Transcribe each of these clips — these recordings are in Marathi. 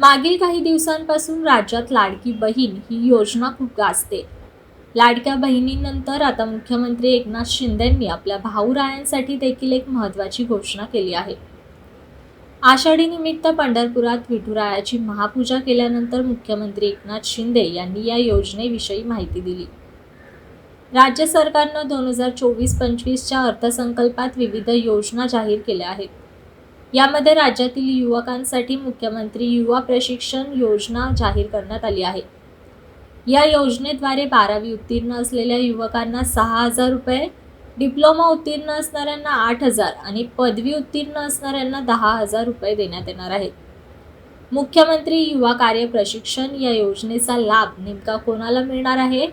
मागील काही दिवसांपासून राज्यात लाडकी बहीण ही योजना खूप गाजते. लाडक्या बहिणींनंतर आता मुख्यमंत्री एकनाथ शिंदेंनी आपल्या भाऊरायांसाठी देखील एक महत्त्वाची घोषणा केली आहे. आषाढी निमित्त पंढरपुरात विठुरायाची महापूजा केल्यानंतर मुख्यमंत्री एकनाथ शिंदे यांनी या योजनेविषयी माहिती दिली. राज्य सरकारनं दोन हजार चोवीस पंचवीसच्या अर्थसंकल्पात विविध योजना जाहीर केल्या आहेत. यामध्ये राज्यातील युवकांसाठी मुख्यमंत्री युवा प्रशिक्षण योजना जाहीर करण्यात आली आहे. या योजनेद्वारे बारावी उत्तीर्ण असलेल्या युवकांना सहा हजार रुपये डिप्लोमा उत्तीर्ण असणाऱ्यांना आठ हजार आणि पदवी उत्तीर्ण असणाऱ्यांना दहा हजार रुपये देण्यात येणार आहेत मुख्यमंत्री युवा कार्य प्रशिक्षण या योजनेचा लाभ नेमका कोणाला मिळणार आहे?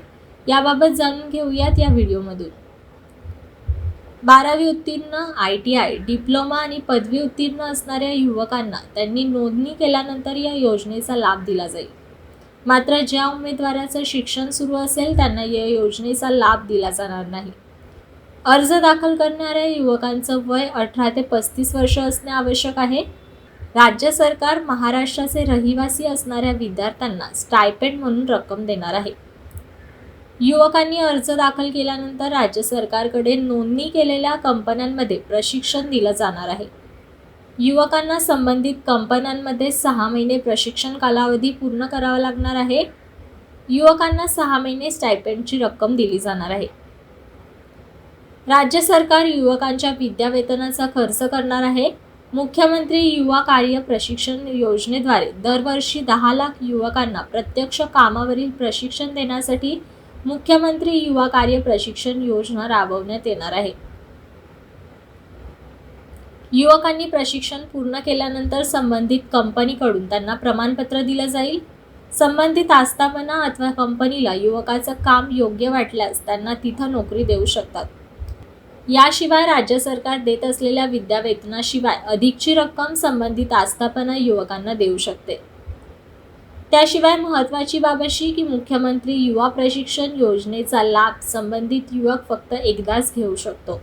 याबाबत जाणून घेऊयात या व्हिडिओमधून. बारावी उत्तीर्ण आय टी आय डिप्लोमा आणि पदवी उत्तीर्ण असणाऱ्या युवकांना त्यांनी नोंदणी केल्यानंतर या योजनेचा लाभ दिला जाईल. मात्र ज्या उमेदवाराचं शिक्षण सुरू असेल त्यांना या योजनेचा लाभ दिला जाणार नाही. अर्ज दाखल करणाऱ्या युवकांचं वय अठरा ते पस्तीस वर्ष असणे आवश्यक आहे. राज्य सरकार महाराष्ट्राचे रहिवासी असणाऱ्या विद्यार्थ्यांना स्टायपेंड म्हणून रक्कम देणार आहे. युवकांनी अर्ज दाखल केल्यानंतर राज्य सरकारकडे नोंदणी केलेल्या कंपन्यांमध्ये प्रशिक्षण दिलं जाणार आहे. युवकांना संबंधित कंपन्यांमध्ये सहा महिने प्रशिक्षण कालावधी पूर्ण करावा लागणार आहे. युवकांना सहा महिने स्टायपेंडची रक्कम दिली जाणार आहे. राज्य सरकार युवकांच्या विद्यावेतनाचा खर्च करणार आहे. मुख्यमंत्री युवा कार्य प्रशिक्षण योजनेद्वारे दरवर्षी दहा लाख युवकांना प्रत्यक्ष कामावरील प्रशिक्षण देण्यासाठी मुख्यमंत्री युवा कार्य प्रशिक्षण योजना राबवण्यात येणार आहे. युवकांनी प्रशिक्षण पूर्ण केल्यानंतर संबंधित कंपनीकडून त्यांना प्रमाणपत्र दिलं जाईल. संबंधित आस्थापना अथवा कंपनीला युवकाचं काम योग्य वाटल्यास त्यांना तिथं नोकरी देऊ शकतात. याशिवाय राज्य सरकार देत असलेल्या विद्यावेतनाशिवाय अधिकची रक्कम संबंधित आस्थापना युवकांना देऊ शकते. त्याशिवाय महत्त्वाची बाब अशी की मुख्यमंत्री युवा प्रशिक्षण योजनेचा लाभ संबंधित युवक फक्त एकदाच घेऊ शकतो.